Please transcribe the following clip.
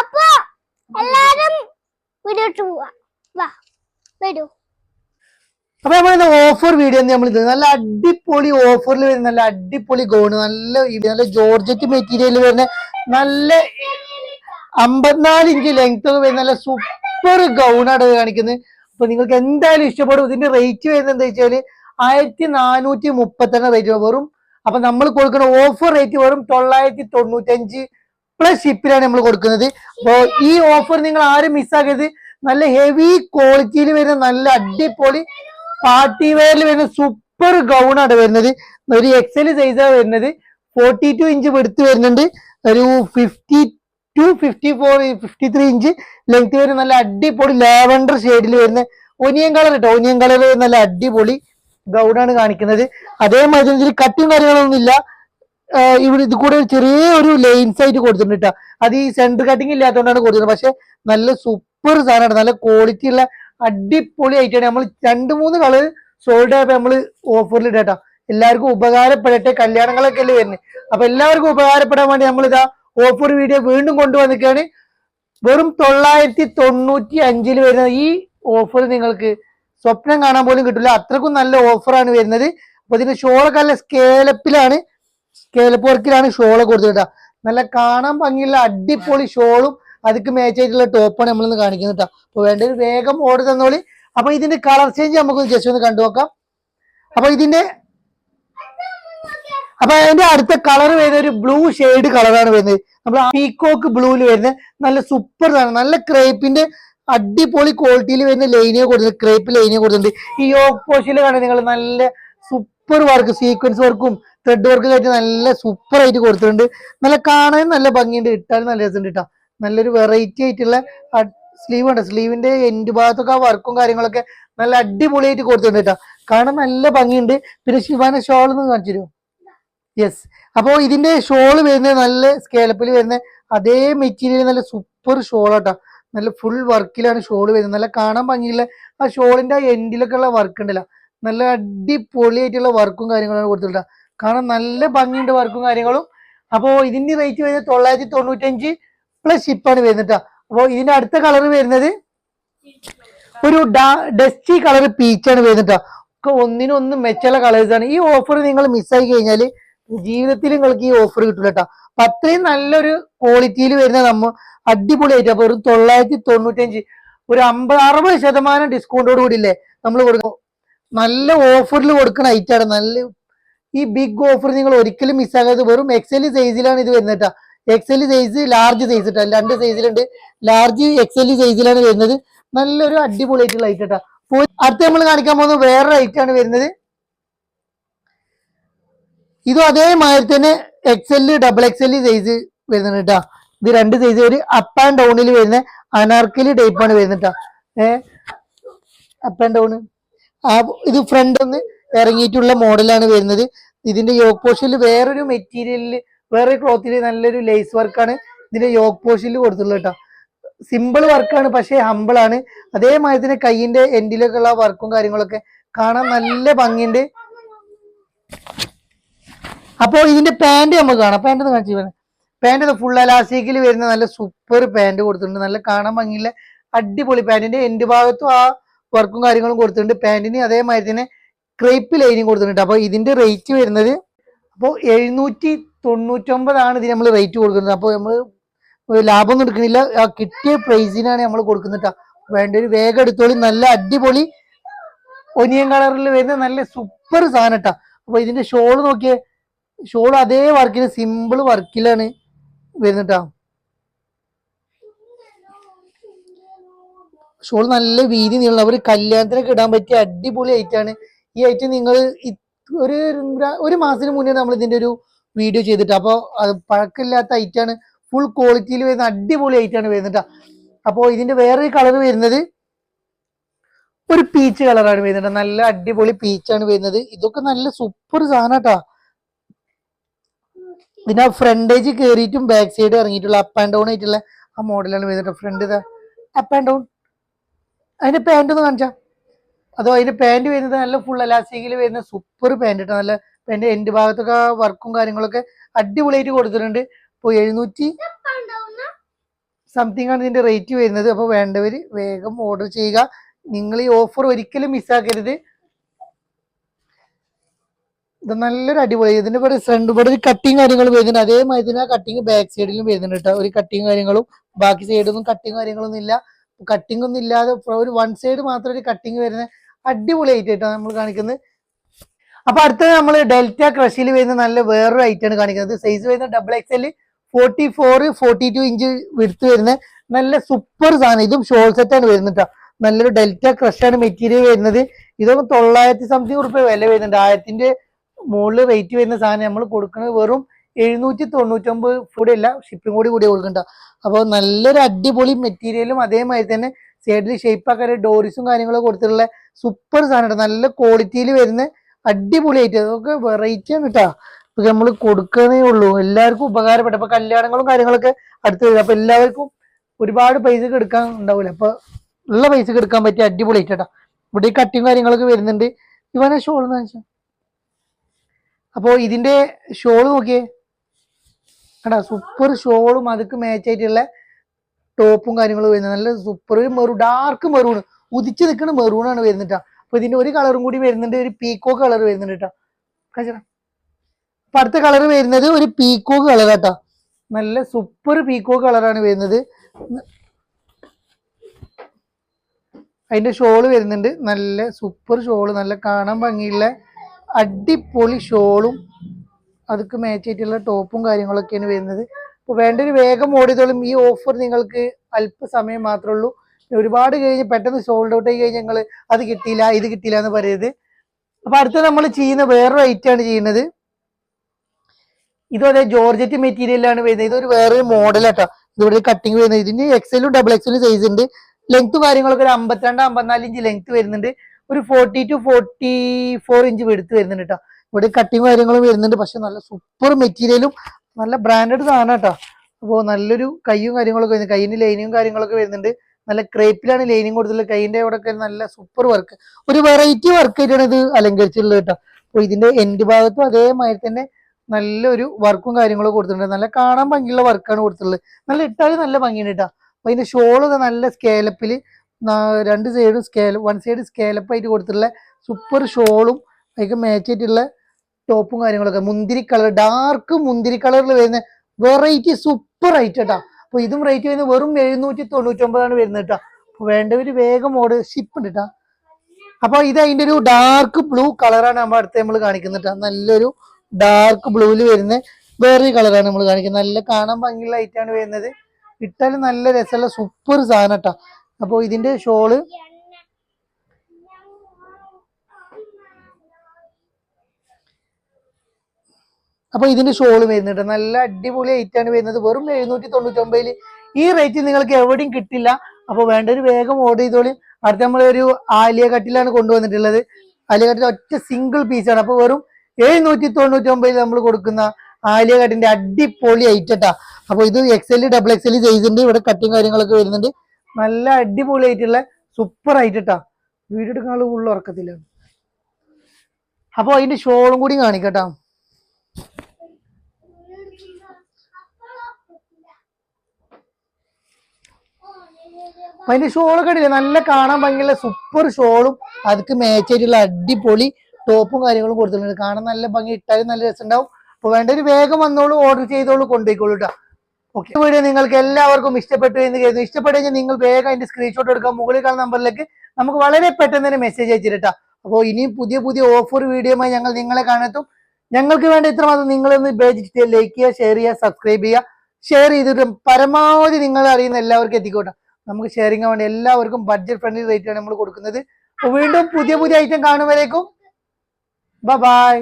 അപ്പൊ എല്ലാരും വീഡിയോട്ട് പോവാ. വാ അപ്പൊ നമ്മൾ ഓഫർ വീഡിയോ നമ്മൾ ഇത് നല്ല അടിപൊളി ഓഫറിൽ വരുന്ന നല്ല അടിപൊളി ഗോണ് നല്ല നല്ല ജോർജറ്റ് മെറ്റീരിയൽ വരുന്ന നല്ല അമ്പത്തിനാല് ഇഞ്ച് ലെങ്ത് വരുന്ന നല്ല സൂപ്പർ ഗൗണാണ് കാണിക്കുന്നത്. അപ്പൊ നിങ്ങൾക്ക് എന്തായാലും ഇഷ്ടപ്പെടും. ഇതിന്റെ റേറ്റ് വരുന്നത് എന്താ വെച്ചാൽ ആയിരത്തി നാനൂറ്റി മുപ്പത്തെണ്ണ റേറ്റ് വെറും. അപ്പൊ നമ്മൾ കൊടുക്കുന്ന ഓഫർ റേറ്റ് വെറും തൊള്ളായിരത്തി തൊണ്ണൂറ്റഞ്ച് പ്ലസ് ഷിപ്പിലാണ് നമ്മൾ കൊടുക്കുന്നത്. അപ്പോ ഈ ഓഫർ നിങ്ങൾ ആരും മിസ്സാക്കരുത് നല്ല ഹെവി ക്വാളിറ്റിയിൽ വരുന്ന നല്ല അടിപൊളി പാർട്ടി വെയറിൽ വരുന്ന സൂപ്പർ ഗൗൺ ആണ് വരുന്നത്. ഒരു എക്സൽ സൈസാണ് വരുന്നത്. ഫോർട്ടി ടു ഇഞ്ച് വെടുത്ത് വരുന്നുണ്ട്. ഒരു fifty two fifty four fifty three inch length വരുന്ന നല്ല അടിപൊളി ലാവൻഡർ ഷെയ്ഡിൽ വരുന്ന ഒനിയൻ കളർ കേട്ടോ ഒനിയൻ കളർ നല്ല അടിപൊളി ഗൗൺ ആണ് കാണിക്കുന്നത്. അതേമാതിരി ഇതിൽ കാര്യങ്ങളൊന്നും ഇല്ല ഇവിടെ ഇത് കൂടെ ഒരു ചെറിയ ഒരു ലൈൻസ് ആയിട്ട് കൊടുത്തിട്ടുണ്ട് അത് ഈ സെന്റർ കട്ടിങ് ഇല്ലാത്തതുകൊണ്ടാണ് കൊടുത്തത് പക്ഷെ നല്ല സൂപ്പർ സാധനമാണ് നല്ല ക്വാളിറ്റി ഉള്ള അടിപൊളി ആയിട്ടാണ് നമ്മൾ രണ്ട് മൂന്ന് കളർ സോൾഡ് ആയപ്പോ നമ്മൾ ഓഫറിൽ ഇടട്ടോ എല്ലാവർക്കും ഉപകാരപ്പെടട്ടെ. കല്യാണങ്ങളൊക്കെ അല്ലേ വരുന്നത് അപ്പൊ എല്ലാവർക്കും ഉപകാരപ്പെടാൻ വേണ്ടി നമ്മൾ ഇതാ ഓഫർ വീഡിയോ വീണ്ടും കൊണ്ടുവന്നിരിക്കുകയാണ്. വെറും തൊള്ളായിരത്തി തൊണ്ണൂറ്റി അഞ്ചിൽ വരുന്ന ഈ ഓഫർ നിങ്ങൾക്ക് സ്വപ്നം കാണാൻ പോലും കിട്ടില്ല അത്രക്കും നല്ല ഓഫറാണ് വരുന്നത്. അപ്പൊ ഇതിന്റെ ഷോളൊക്കെ നല്ല സ്കേലപ്പിലാണ് സ്കേലപ്പ് വർക്കിലാണ് ഷോൾ കൊടുത്തിട്ടാ നല്ല കാണാൻ ഭംഗിയുള്ള അടിപൊളി ഷോളും അതിക്ക് മാച്ച് ആയിട്ടുള്ള ടോപ്പാണ് നമ്മളിന്ന് കാണിക്കുന്നത് കേട്ടോ അപ്പൊ ഒരു വേഗം ഓർഡർ തന്നോളി. അപ്പൊ ഇതിന്റെ കളർ ചേഞ്ച് നമുക്ക് ജസ്റ്റ് ഒന്ന് കണ്ടു നോക്കാം. അപ്പൊ ഇതിന്റെ അപ്പൊ അതിന്റെ അടുത്ത കളർ വരുന്ന ഒരു ബ്ലൂ ഷെയ്ഡ് കളറാണ് വരുന്നത്. നമ്മൾ പീക്കോക്ക് ബ്ലൂവിൽ വരുന്ന നല്ല സൂപ്പർ നല്ല ക്രേപ്പിന്റെ അടിപൊളി ക്വാളിറ്റിയിൽ വരുന്ന ലൈനിയെ കൊടുത്തിട്ടുണ്ട്. ക്രേപ്പ് ലൈനിയെ കൊടുത്തിട്ടുണ്ട്. ഈ പോഷിൽ കാണാൻ നിങ്ങൾ നല്ല സൂപ്പർ വർക്ക് സീക്വൻസ് വർക്കും ത്രെഡ് വർക്കും ആയിട്ട് നല്ല സൂപ്പർ ആയിട്ട് കൊടുത്തിട്ടുണ്ട്. നല്ല കാണാൻ നല്ല ഭംഗിയുണ്ട് ഇട്ടാലും നല്ല രസമുണ്ട് കേട്ടോ നല്ലൊരു വെറൈറ്റി ആയിട്ടുള്ള സ്ലീവ് ഉണ്ട്. സ്ലീവിന്റെ എൻഡ് ഭാഗത്തൊക്കെ ആ വർക്കും കാര്യങ്ങളൊക്കെ നല്ല അടിപൊളിയായിട്ട് കൊടുത്തിട്ടുണ്ട് കേട്ടോ കാണാൻ നല്ല ഭംഗിയുണ്ട്. പിന്നെ ശിവാന ഷോൾ എന്ന് കാണിച്ചു യെസ് അപ്പോൾ ഇതിന്റെ ഷോൾ വരുന്നത് നല്ല സ്കേലപ്പിൽ വരുന്ന അതേ മെറ്റീരിയൽ നല്ല സൂപ്പർ ഷോൾ കേട്ടോ നല്ല ഫുൾ വർക്കിലാണ് ഷോൾ വരുന്നത്. നല്ല കാണാൻ ഭംഗിയുള്ള ആ ഷോളിന്റെ ആ എൻഡിലൊക്കെ ഉള്ള വർക്ക് ഉണ്ടല്ലോ. നല്ല അടിപൊളിയായിട്ടുള്ള വർക്കും കാര്യങ്ങളാണ് കൊടുത്തിട്ടുള്ളത് കാരണം നല്ല ഭംഗിയുണ്ട് വർക്കും കാര്യങ്ങളും. അപ്പോൾ ഇതിന്റെ റേറ്റ് വരുന്നത് തൊള്ളായിരത്തി തൊണ്ണൂറ്റഞ്ച് പ്ലസ് ഷിപ്പാണ് വരുന്നത് അപ്പോൾ ഇതിന്റെ അടുത്ത കളർ വരുന്നത് ഒരു ഡസ്റ്റി കളർ പീച്ചാണ് വരുന്നത് ഒക്കെ ഒന്നിനൊന്ന് മെച്ചുള്ള കളേഴ്സ് ആണ്. ഈ ഓഫർ നിങ്ങൾ മിസ്സായി കഴിഞ്ഞാൽ ജീവിതത്തിൽ നിങ്ങൾക്ക് ഈ ഓഫർ കിട്ടില്ല കേട്ടോ അപ്പൊ അത്രയും നല്ലൊരു ക്വാളിറ്റിയിൽ വരുന്ന നമ്മൾ അടിപൊളിയായിട്ട് അപ്പൊ ഒരു തൊള്ളായിരത്തി തൊണ്ണൂറ്റഞ്ച് ഒരു അമ്പത് അറുപത് ശതമാനം ഡിസ്കൗണ്ടോട് കൂടി ഇല്ലേ? നമ്മൾ കൊടുക്കും നല്ല ഓഫറിൽ കൊടുക്കുന്ന ഐറ്റാണ് നല്ല ഈ ബിഗ് ഓഫർ നിങ്ങൾ ഒരിക്കലും മിസ്സാകാതെ വെറും എക്സൽ സൈസിലാണ് ഇത് വരുന്നത് എക്സൽ സൈസ് ലാർജ് സൈസ് കേട്ടോ രണ്ട് സൈസിലുണ്ട് ലാർജ് എക്സൽ സൈസിലാണ് വരുന്നത്. നല്ലൊരു അടിപൊളിയായിട്ടുള്ള ഐറ്റം കേട്ടോ അടുത്ത് നമ്മൾ കാണിക്കാൻ പോകുന്നത് വേറൊരു ഐറ്റാണ് വരുന്നത്. ഇതും അതേമാതിരി തന്നെ എക്സെൽ ഡബിൾ എക്സെൽ സൈസ് വരുന്നുണ്ട് കേട്ടോ ഇത് രണ്ട് സൈസ് ഒരു അപ്പ് ആൻഡ് ഡൗണിൽ വരുന്ന അനാർക്കലി ടൈപ്പാണ് വരുന്നത് കേട്ടോ ഏ? അപ്പ് ആൻഡ് ഡൗൺ ആ ഇത് ഫ്രണ്ട് ഒന്ന് ഇറങ്ങിയിട്ടുള്ള മോഡലാണ് വരുന്നത്. ഇതിന്റെ യോഗ് പോഷനിൽ വേറൊരു മെറ്റീരിയലിൽ വേറൊരു ക്ലോത്തിൽ നല്ലൊരു ലേസ് വർക്കാണ് ഇതിന്റെ യോഗ് പോഷനിൽ കൊടുത്തിട്ടുള്ളത് കേട്ടോ സിമ്പിൾ വർക്കാണ് പക്ഷേ ഹമ്പിൾ ആണ്. അതേമാതിരി തന്നെ കൈയിന്റെ എൻഡിലൊക്കെ ഉള്ള വർക്കും കാര്യങ്ങളൊക്കെ കാണാൻ നല്ല ഭംഗിയുണ്ട്. അപ്പോൾ ഇതിന്റെ പാന്റ് നമുക്ക് കാണാം. പാന്റ് കാണിച്ചു പാന്റ് ഫുൾ അലാസ്റ്റിക്കിൽ വരുന്ന നല്ല സൂപ്പർ പാന്റ് കൊടുത്തിട്ടുണ്ട്. നല്ല കാണാൻ ഭംഗിയുള്ള അടിപൊളി പാന്റിന്റെ എൻഡ് ഭാഗത്തും ആ വർക്കും കാര്യങ്ങളും കൊടുത്തിട്ടുണ്ട്. പാന്റിന് അതേമാതിരി തന്നെ ക്രേപ്പ് ലൈനും കൊടുത്തിട്ടുണ്ട്. അപ്പോൾ ഇതിന്റെ റേറ്റ് വരുന്നത് അപ്പോൾ എഴുന്നൂറ്റി തൊണ്ണൂറ്റൊമ്പതാണ് ഇതിന് നമ്മൾ റേറ്റ് കൊടുക്കുന്നത്. അപ്പോൾ നമ്മൾ ലാഭമൊന്നും എടുക്കുന്നില്ല. ആ കിട്ടിയ പ്രൈസിനാണ് നമ്മൾ കൊടുക്കുന്നത്. വേണ്ട ഒരു വേഗം എടുത്തോളി. നല്ല അടിപൊളി ഒനിയൻ കളറിൽ വരുന്ന നല്ല സൂപ്പർ സാധനം കേട്ടോ അപ്പൊ ഇതിന്റെ ഷോൾ നോക്കിയേ. ഷോൾ അതേ വർക്കിന് സിമ്പിൾ വർക്കിലാണ് വരുന്നത് ഷോൾ നല്ല വീതി നീളം അവർ കല്യാണത്തിനൊക്കെ ഇടാൻ പറ്റിയ അടിപൊളി ഐറ്റാണ് ഈ ഐറ്റം നിങ്ങൾ ഒരു ഒരു മാസത്തിന് മുന്നേ നമ്മൾ ഇതിന്റെ ഒരു വീഡിയോ ചെയ്തിട്ട് അപ്പോൾ അത് പഴക്കമില്ലാത്ത ഐറ്റാണ് ഫുൾ ക്വാളിറ്റിയിൽ വരുന്ന അടിപൊളി ഐറ്റാണ് വരുന്നത് അപ്പോൾ ഇതിന്റെ വേറൊരു കളർ വരുന്നത് ഒരു പീച്ച് കളറാണ് വരുന്നത് നല്ല അടിപൊളി പീച്ചാണ് വരുന്നത്. ഇതൊക്കെ നല്ല സൂപ്പർ സാധനം കേട്ടോ ഇതിന്റെ ഫ്രണ്ടേജ് കയറിയിട്ടും ബാക്ക് സൈഡ് ഇറങ്ങിയിട്ടുള്ള അപ്പ് ആൻഡ് ഡൗൺ ആയിട്ടുള്ള ആ മോഡലാണ് വരുന്നത് ഫ്രണ്ട് അപ്പ് ആൻഡ് ഡൗൺ അതിന്റെ പാന്റ് ഒന്ന് കാണിച്ചാ. അതോ അതിന്റെ പാന്റ് വരുന്നത് നല്ല ഫുൾ അലാസ്റ്റിക്കിൽ വരുന്ന സൂപ്പർ പാന്റ് കേട്ടോ നല്ല പാന്റ് എൻഡ് ഭാഗത്തൊക്കെ വർക്കും കാര്യങ്ങളൊക്കെ അടിപൊളിയായിട്ട് കൊടുത്തിട്ടുണ്ട്. അപ്പോൾ എഴുന്നൂറ്റി സംതിങ് ആണ് ഇതിന്റെ റേറ്റ് വരുന്നത്. അപ്പോൾ വേണ്ടവർ വേഗം ഓർഡർ ചെയ്യുക. നിങ്ങൾ ഈ ഓഫർ ഒരിക്കലും മിസ്സാക്കരുത് ഇത് നല്ലൊരു അടിപൊളി. ഇതിന്റെ ഇവിടെ ഫ്രണ്ട് ഇവിടെ ഒരു കട്ടിങ് കാര്യങ്ങൾ വരുന്നുണ്ട്. അതേമാതിരി തന്നെ കട്ടിങ് ബാക്ക് സൈഡിലും വരുന്നുണ്ട് കേട്ടോ ഒരു കട്ടിങ് കാര്യങ്ങളും. ബാക്കി സൈഡൊന്നും കട്ടിങ് കാര്യങ്ങളൊന്നും ഇല്ല കട്ടിങ് ഒന്നും ഇല്ലാതെ ഒരു വൺ സൈഡ് മാത്രം ഒരു കട്ടിങ് വരുന്ന അടിപൊളി ഐറ്റം ആയിട്ടാണ് നമ്മൾ കാണിക്കുന്നത്. അപ്പൊ അടുത്തത് നമ്മൾ ഡെൽറ്റ ക്രഷിൽ വരുന്ന നല്ല വേറൊരു ഐറ്റം ആണ് കാണിക്കുന്നത്. സൈസ് വരുന്ന double X L forty four forty two inch വിടുത്ത് വരുന്ന നല്ല സൂപ്പർ സാധനം. ഇതും ഷോൾ സെറ്റ് ആണ് വരുന്നത്. നല്ലൊരു ഡെൽറ്റ ക്രഷ് ആണ് മെറ്റീരിയൽ വരുന്നത്. ഇതൊക്കെ തൊള്ളായിരത്തി സംതിങ് റുപ്യ വില വരുന്നുണ്ട്. ആയിരത്തിന്റെ മുകളിൽ റേറ്റ് വരുന്ന സാധനം നമ്മൾ കൊടുക്കുന്നത് വെറും എഴുന്നൂറ്റി തൊണ്ണൂറ്റൊമ്പത് അല്ല ഷിപ്പിംഗ് കൂടി കൂടി കൊടുക്കണ്ട. അപ്പോൾ നല്ലൊരു അടിപൊളി മെറ്റീരിയലും അതേമാതിരി തന്നെ സൈഡിൽ ഷേപ്പ് ആക്കാൻ ഡോറിസും കാര്യങ്ങളൊക്കെ കൊടുത്തിട്ടുള്ള സൂപ്പർ സാധനമാണ് നല്ല ക്വാളിറ്റിയിൽ വരുന്ന അടിപൊളിയായിട്ട് അതൊക്കെ വെറൈറ്റി ആണ് കേട്ടോ നമ്മൾ കൊടുക്കുന്നേ ഉള്ളൂ. എല്ലാവർക്കും ഉപകാരപ്പെട്ട. ഇപ്പൊ കല്യാണങ്ങളും കാര്യങ്ങളൊക്കെ അടുത്ത് വരും. അപ്പൊ എല്ലാവർക്കും ഒരുപാട് പൈസ എടുക്കാൻ ഉണ്ടാവില്ല അപ്പൊ ഉള്ള പൈസക്ക് എടുക്കാൻ പറ്റിയ അടിപൊളിയായിട്ട് കേട്ടോ ഇവിടെ ഈ കട്ടിയും കാര്യങ്ങളൊക്കെ വരുന്നുണ്ട്. ഇവനെ ഷോൾ എന്ന് വെച്ചാൽ അപ്പോൾ ഇതിന്റെ ഷോൾ നോക്കിയേ. എടാ സൂപ്പർ ഷോളും അതൊക്കെ മാച്ച് ആയിട്ടുള്ള ടോപ്പും കാര്യങ്ങളും വരുന്നത്. നല്ല സൂപ്പർ ഒരു മെറു ഡാർക്ക് മെറൂൺ ഉദിച്ച് നിൽക്കുന്ന മെറൂണാണ് വരുന്നത് അപ്പൊ ഇതിന്റെ ഒരു കളറും കൂടി വരുന്നുണ്ട് ഒരു പീക്കോ കളർ വരുന്നുണ്ട് കേട്ടോ അടുത്ത കളർ വരുന്നത് ഒരു പീക്കോ കളർ കേട്ടോ നല്ല സൂപ്പർ പീക്കോ കളറാണ് വരുന്നത്. അതിന്റെ ഷോൾ വരുന്നുണ്ട്. നല്ല സൂപ്പർ ഷോൾ നല്ല കാണാൻ ഭംഗിയുള്ള അടിപൊളി ഷോളും അതൊക്കെ മാച്ച് ടോപ്പും കാര്യങ്ങളൊക്കെയാണ് വരുന്നത്. അപ്പോൾ വേണ്ട ഒരു വേഗം ഓടിയതോളും ഈ ഓഫർ നിങ്ങൾക്ക് അല്പസമയം മാത്രമേ ഉള്ളൂ. ഒരുപാട് കഴിഞ്ഞ് പെട്ടെന്ന് സോൾഡ് ഔട്ട് ആയി കഴിഞ്ഞാൽ ഞങ്ങൾ അത് കിട്ടിയില്ല ഇത് കിട്ടിയില്ല എന്ന് പറയരുത്. അപ്പോൾ അടുത്ത നമ്മൾ ചെയ്യുന്ന വേറൊരു ഐറ്റം ആണ് ചെയ്യുന്നത്. ഇതും അതേ ജോർജറ്റ് മെറ്റീരിയലാണ് വരുന്നത്. ഇതൊരു വേറൊരു മോഡലാട്ടോ ഇതിവിടെ കട്ടിങ് വരുന്നത്. ഇതിന് എക്സലും ഡബിൾ എക്സലും സൈസ് ഉണ്ട്. ലെങ്ത് കാര്യങ്ങളൊക്കെ ഒരു അമ്പത്തിരണ്ട് അമ്പത്തിനാല് ഇഞ്ച് ലെങ്ത് വരുന്നുണ്ട്. ഒരു forty two forty four inch വെടുത്ത് വരുന്നുണ്ട് കേട്ടോ ഇവിടെ കട്ടിങ് കാര്യങ്ങളും വരുന്നുണ്ട്. പക്ഷെ നല്ല സൂപ്പർ മെറ്റീരിയലും നല്ല ബ്രാൻഡഡ് സാധനം കേട്ടോ. അപ്പോ നല്ലൊരു കൈയും കാര്യങ്ങളൊക്കെ വരുന്നത് കൈയിന് ലൈനിങ്ങും കാര്യങ്ങളൊക്കെ വരുന്നുണ്ട്. നല്ല ക്രേപ്പിലാണ് ലൈനിങ് കൈയിന്റെ അവിടെ ഒക്കെ നല്ല സൂപ്പർ വർക്ക് ഒരു വെറൈറ്റി വർക്ക് ആയിട്ടാണ് ഇത് അലങ്കരിച്ചിട്ടുള്ളത് കേട്ടോ. അപ്പോൾ ഇതിന്റെ എൻഡ് ഭാഗത്തും അതേമാതിരി തന്നെ നല്ലൊരു വർക്കും കാര്യങ്ങളും കൊടുത്തിട്ടുണ്ട്. നല്ല കാണാൻ ഭംഗിയുള്ള വർക്കാണ് കൊടുത്തിട്ടുള്ളത്. നല്ല ഇട്ടാലും നല്ല ഭംഗിയാണ് കേട്ടോ. അപ്പൊ അതിന്റെ ഷോൾ നല്ല സ്കേലപ്പിൽ രണ്ട് സൈഡും സ്കേൽ വൺ സൈഡ് സ്കേലപ്പായിട്ട് കൊടുത്തിട്ടുള്ള സൂപ്പർ ഷോളും അതിക്ക് മാച്ച് ടോപ്പും കാര്യങ്ങളൊക്കെ. മുന്തിരി കളർ ഡാർക്ക് മുന്തിരി കളറിൽ വരുന്ന വെറൈറ്റി സൂപ്പർ റേറ്റ് കേട്ടോ അപ്പൊ ഇതും റേറ്റ് വരുന്നത് വെറും എഴുന്നൂറ്റി തൊണ്ണൂറ്റൊമ്പതാണ് വരുന്നത് കേട്ടോ അപ്പൊ വേണ്ടവര് വേഗം ഓർഡർ ഷിപ്പ് ഉണ്ട് കേട്ടോ അപ്പൊ ഇത് അതിന്റെ ഒരു ഡാർക്ക് ബ്ലൂ കളറാണ് നമ്മൾ അടുത്ത് നമ്മൾ കാണിക്കുന്നത് ട്ടോ. നല്ലൊരു ഡാർക്ക് ബ്ലൂവിൽ വരുന്ന വേറൊരു കളറാണ് നമ്മൾ കാണിക്കുന്നത്. നല്ല കാണാൻ ഭംഗിയുള്ള ഐറ്റാണ് വരുന്നത്. ഇട്ടാലും നല്ല രസമുള്ള സൂപ്പർ സാധനം കേട്ടോ അപ്പോൾ ഇതിന്റെ ഷോൾ അപ്പൊ ഇതിന്റെ ഷോൾ വരുന്നുണ്ട്. നല്ല അടിപൊളി ഐറ്റാണ് വരുന്നത്. വെറും എഴുന്നൂറ്റി തൊണ്ണൂറ്റൊമ്പതിൽ ഈ റേറ്റ് നിങ്ങൾക്ക് എവിടെയും കിട്ടില്ല. അപ്പോൾ വേണ്ട ഒരു വേഗം ഓർഡർ ചെയ്തോളി. അടുത്ത നമ്മളൊരു ആലിയ കട്ടിലാണ് കൊണ്ടുവന്നിട്ടുള്ളത്. ആലിയ കട്ടിൽ ഒറ്റ സിംഗിൾ പീസാണ് അപ്പോൾ വെറും എഴുന്നൂറ്റി തൊണ്ണൂറ്റി ഒമ്പതിൽ നമ്മൾ കൊടുക്കുന്ന ആലിയ കട്ടിന്റെ അടിപൊളി ഐറ്റട്ടാ അപ്പോൾ ഇത് X double X L size ഉണ്ട് ഇവിടെ കട്ടിങ് കാര്യങ്ങളൊക്കെ വരുന്നുണ്ട്. നല്ല അടിപൊളി ആയിട്ടുള്ള സൂപ്പർ ഐറ്റട്ടാ വീഡിയോ എടുക്കാനുള്ള ഉള്ള ഉറക്കത്തില്ല അപ്പൊ അതിന്റെ ഷോളും കൂടി കാണിക്കട്ടാ അതിന്റെ ഷോളൊക്കെ കണ്ടില്ലേ നല്ല കാണാൻ ഭംഗിയുള്ള സൂപ്പർ ഷോളും അതിക്ക് മാച്ച് ആയിട്ടുള്ള അടിപൊളി ടോപ്പും കാര്യങ്ങളും കൊടുത്തിട്ടുണ്ട്. കാണാൻ നല്ല ഭംഗി ഇട്ടാലും നല്ല രസമുണ്ടാവും. അപ്പൊ വേണ്ട ഒരു വേഗം വന്നോളൂ ഓർഡർ ചെയ്തോളൂ കൊണ്ടുപോയിക്കോളൂ കേട്ടോ ഓക്കെ വീഡിയോ നിങ്ങൾക്ക് എല്ലാവർക്കും ഇഷ്ടപ്പെട്ടു എന്ന് കരുതുന്നു. ഇഷ്ടപ്പെട്ടു കഴിഞ്ഞാൽ നിങ്ങൾ വേഗം അതിന്റെ സ്ക്രീൻഷോട്ട് എടുക്കാം മുകളിൽ കാണുന്ന നമ്പറിലേക്ക് നമുക്ക് വളരെ പെട്ടെന്ന് തന്നെ മെസ്സേജ് അയച്ചിട്ടാ അപ്പോൾ ഇനിയും പുതിയ പുതിയ ഓഫർ വീഡിയോയുമായി ഞങ്ങൾ നിങ്ങളെ കാണത്തും ഞങ്ങൾക്ക് വേണ്ട ഇത്രമാത്രം നിങ്ങളൊന്ന് പേജ് ലൈക്ക് ചെയ്യുക ഷെയർ ചെയ്യുക സബ്സ്ക്രൈബ് ചെയ്യുക. ഷെയർ ചെയ്തിട്ട് പരമാവധി നിങ്ങൾ അറിയുന്ന എല്ലാവർക്കും എത്തിക്കോട്ടെ. നമുക്ക് ഷെയറിംഗ് വേണ്ടി എല്ലാവർക്കും ബഡ്ജറ്റ് ഫ്രണ്ട്ലി റേറ്റ് ആണ് നമ്മൾ കൊടുക്കുന്നത്. വീണ്ടും പുതിയ പുതിയ ഐറ്റം കാണുമ്പോഴേക്കും ബൈ.